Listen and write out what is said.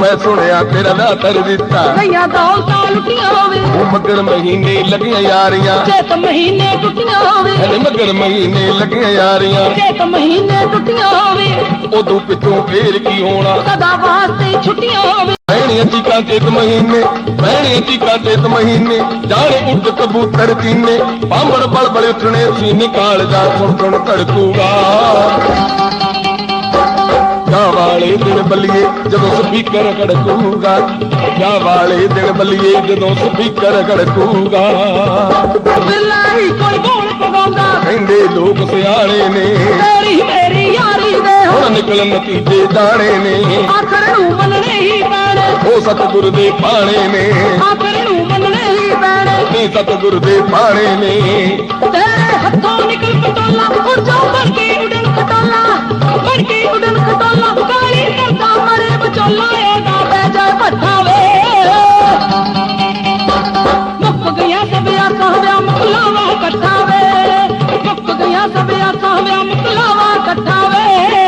ਮੈਂ ਸੁਣਿਆ ਤੇਰਾ ਵਿਆਹ ਕਰ ਦਿੱਤਾ। ਕਈਆਂ ਦੌਲਤਾਂ ਲੁੱਟੀਆਂ ਹੋਵੇ। ਉਹ ਮਗਰ ਮਹੀਨੇ ਲੱਗੀਆਂ ਯਾਰੀਆਂ। ਚੇਤ ਮਹੀਨੇ ਟੁੱਟੀਆਂ ਹੋਵੇ। ਹਲੇ ਮਗਰ ਮਹੀਨੇ ਲੱਗੀਆਂ ਯਾਰੀਆਂ। ਚੇਤ ਮਹੀਨੇ ਟੁੱਟੀਆਂ ਹੋਵੇ। ਉਦੋਂ ਪਿੱਛੋਂ ਫੇਰ ਕੀ ਹੋਣਾ? ਸਦਾ ਵਾਸਤੇ ਛੁੱਟੀਆਂ ਹੋਵੇ। ਪੈਣੀਆਂ ਚੀਕਾਂ ਤੇ ਮਹੀਨੇ ਪੈਣੀਆਂ ਚੀਕਾਂ ਤੇ ਮਹੀਨੇ। ਜਾਣੇ ਉੱਡ ਕਬੂਤਰ ਚੀਨੇ ਪਾਂਬੜ ਬਲਬਲ ਉੱਠਣੇ ਸੀ ਨਿਕਾਲ ਜਾ ਸੁਣ ਸੁਣ ਧੜਕੂਗਾ। ਜਾ ਵਾਲੇ ਦਿਨ ਬੱਲੀਏ ਜਦੋਂ ਸਪੀਕਰ ਖੜਕੂਗਾ। ਜਾ ਵਾਲੇ ਦਿਨ ਬੱਲੀਏ ਜਦੋਂ ਸਪੀਕਰ ਖੜਕੂਗਾ। ਬਿਲਾਈ ਕੋਈ ਗੋਲ ਪਗਾਉਂਦਾ ਕਹਿੰਦੇ ਲੋਕ ਸਿਆਣੇ ਨੇ। ਤੇਰੀ ਮੇਰੀ ਯਾਰੀ ਦੇ ਹੁਣ ਨਿਕਲਣ ਨਤੀਜੇ ਦਾਣੇ ਨੇ। ਆਖਰ ਨੂੰ ਮੰਨਣੇ ਹੀ ਪੈਣੇ। ਉਹ ਸਤਿਗੁਰ ਦੇ ਪਾਣੇ ਨੇ। ਆਖਰ ਨੂੰ ਮੰਨਣੇ ਹੀ ਪੈਣੇ। ਨਹੀਂ ਸਤਿਗੁਰ ਦੇ ਪਾਣੇ ਨੇ। ਤੇਰੇ ਹੱਥੋਂ ਸੋਹਣਾ ਮਤਲਾਵਾ ਇਕੱਠਾ ਵੇ